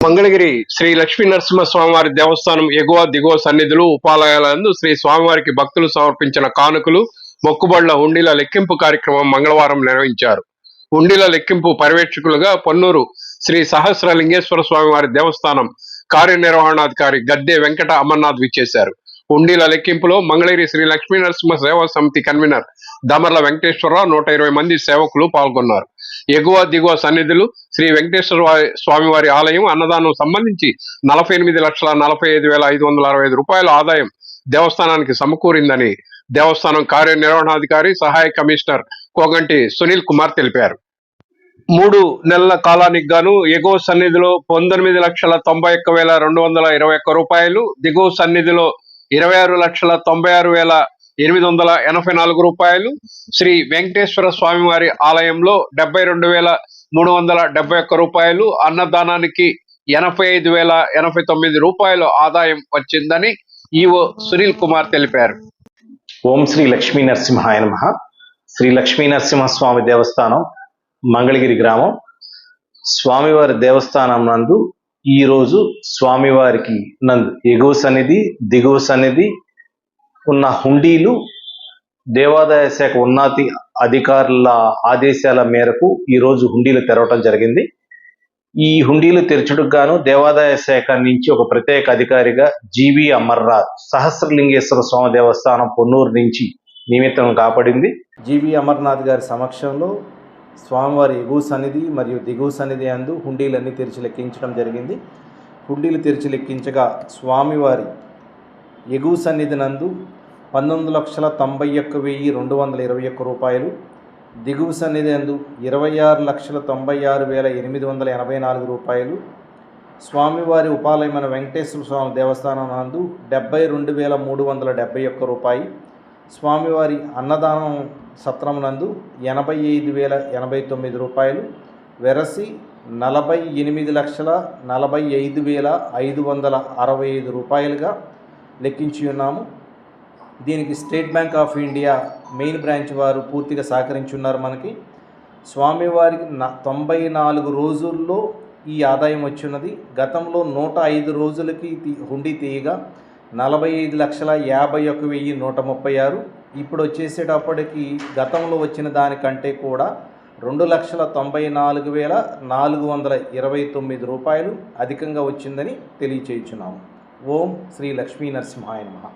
మంగళగిరి శ్రీ లక్ష్మీ నరసింహ స్వామివారి దేవస్థానం ఎగువ దిగువ సన్నిధులు ఉపాలయాలందు శ్రీ స్వామివారికి భక్తులు సమర్పించిన కానుకలు మొక్కుబళ్ళ హుండీల లెక్కింపు కార్యక్రమం మంగళవారం నిర్వహించారు. హుండీల లెక్కింపు పర్యవేక్షకులుగా పొన్నూరు శ్రీ సహస్ర లింగేశ్వర స్వామివారి దేవస్థానం కార్యనిర్వహణాధికారి గద్దె వెంకట అమర్నాథ్ విచ్చేశారు. హుండీల లెక్కింపులో మంగళగిరి శ్రీ లక్ష్మీ నరసింహ సేవా సమితి కన్వీనర్ దమర్ల వెంకటేశ్వరరావు నూట ఇరవై మంది సేవకులు పాల్గొన్నారు. ఎగువ దిగువ సన్నిధులు శ్రీ వెంకటేశ్వర స్వామి స్వామివారి ఆలయం అన్నదానం సంబంధించి నలభై ఎనిమిది లక్షల నలభై ఐదు వేల ఐదు వందల అరవై ఐదు రూపాయల ఆదాయం దేవస్థానానికి సమకూరిందని దేవస్థానం కార్యనిర్వహణాధికారి సహాయ కమిషనర్ కోగంటి సునీల్ కుమార్ తెలిపారు. మూడు నెలల కాలానికి గాను ఎగువ సన్నిధిలో పంతొమ్మిది లక్షల తొంభై ఒక్క వేల రెండు వందల ఇరవై ఒక్క రూపాయలు దిగువ సన్నిధిలో ఇరవై ఆరు లక్షల తొంభై ఆరు వేల ఎనిమిది వందల ఎనభై నాలుగు రూపాయలు శ్రీ వెంకటేశ్వర స్వామివారి ఆలయంలో డెబ్బై రెండు వేల మూడు వందల డెబ్బై ఒక్క రూపాయలు అన్నదానానికి ఎనభై ఐదు వేల ఎనభై తొమ్మిది రూపాయలు ఆదాయం వచ్చిందని ఈవో సునీల్ కుమార్ తెలిపారు. ఓం శ్రీ లక్ష్మీ నరసింహాయ నమ. శ్రీ లక్ష్మీ నరసింహస్వామి దేవస్థానం మంగళగిరి గ్రామం. స్వామివారి దేవస్థానం నందు ఈరోజు స్వామివారికి నందు ఎగువ సన్నిధి దిగువ సన్నిధి ఉన్న హుండీలు దేవాదాయ శాఖ ఉన్నతి అధికారుల ఆదేశాల మేరకు ఈరోజు హుండీలు తెరవటం జరిగింది. ఈ హుండీలు తెరచుటకు గాను దేవాదాయ శాఖ నుంచి ఒక ప్రత్యేక అధికారిగా జీవి అమర్నాథ్ సహస్రలింగేశ్వర స్వామి దేవస్థానం పొన్నూరు నుంచి నిమిత్తం కాపాడింది. జీవి అమర్నాథ్ గారి సమక్షంలో స్వామివారి ఎగువ సన్నిధి మరియు దిగువ సన్నిధి అందు హుండీలన్నీ తెరిచి లెక్కించడం జరిగింది. హుండీలు తెరిచి లెక్కించగా స్వామివారి ఎగువ సన్నిధి నందు పంతొమ్మిది లక్షల తొంభై ఒక్క వెయ్యి రెండు వందల ఇరవై ఒక్క రూపాయలు. దిగువ సన్నిధి అందు ఇరవై ఆరు లక్షల తొంభై ఆరు వేల ఎనిమిది వందల ఎనభై నాలుగు రూపాయలు. స్వామివారి ఉపాలయమైన వెంకటేశ్వర స్వామి దేవస్థానం నందు డెబ్బై రెండు వేల మూడు వందల డెబ్బై ఒక్క రూపాయి. స్వామివారి అన్నదానం సత్రం నందు ఎనభై ఐదు వేల ఎనభై తొమ్మిది రూపాయలు. వెరసి నలభై ఎనిమిది లక్షల నలభై ఐదు వేల ఐదు వందల అరవై ఐదు రూపాయలుగా లెక్కించి ఉన్నాము. దీనికి State Bank of India main branch వారు పూర్తిగా సహకరించున్నారు మనకి. స్వామివారికి తొంభై నాలుగు రోజుల్లో ఈ ఆదాయం వచ్చినది. గతంలో నూట ఐదు రోజులకి హుండీ తీయగా నలభై ఐదు లక్షల యాభై ఒక వెయ్యి నూట ముప్పై ఆరు. ఇప్పుడు వచ్చేసేటప్పటికి గతంలో వచ్చిన దానికంటే కూడా రెండు లక్షల తొంభై నాలుగు వేల నాలుగు వందల ఇరవై తొమ్మిది రూపాయలు అధికంగా వచ్చిందని తెలియచేయుచున్నాము. ఓం శ్రీ లక్ష్మీ నరసింహాయ నమ.